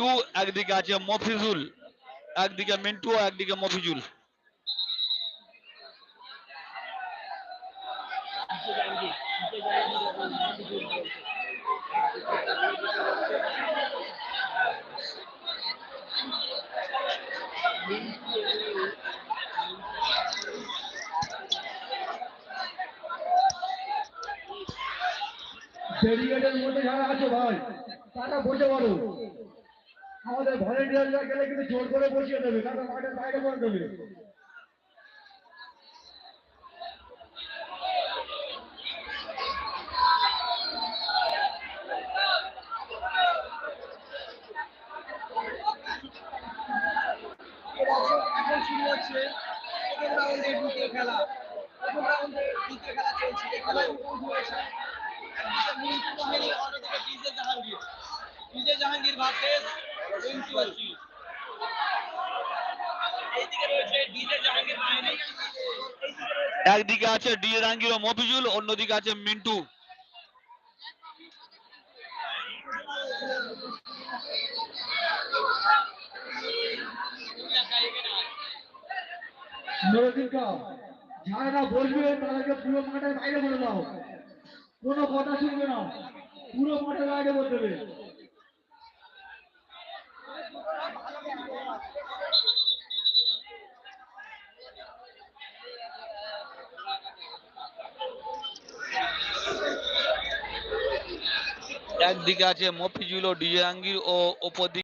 মিন্টু একদিকে আছে মফিজুল একদিকে মিন্টু একদিকে মফিজুল। ভাই তারা বসে বলো আমাদের ভলেন্টিয়াররা গেলে কিন্তু জোর করে বসিয়ে দেবে তারা মাঠের বাইরে করে দেবে। খেলা খেলা চলছে এই খেলা। শুরু হয়েছে একদিকে মিন্টু বাহিনী অন্যদিকে DJ Jahangir DJ Jahangir versus Jahangir একদিকে আছে ডি রাঙ্গির ও মফিজুল, অন্যদিকে আছে মিন্টু। যারা বসবে তাদেরকে পুরো মাঠের বাইরে বলে দাও। কোনো কথা শুনবে না। পুরো মাঠের বাইরে বলে দেবে। একদিকে আছে মফিজুল ও ডিজে আঙ্গির ও ওপর দিকে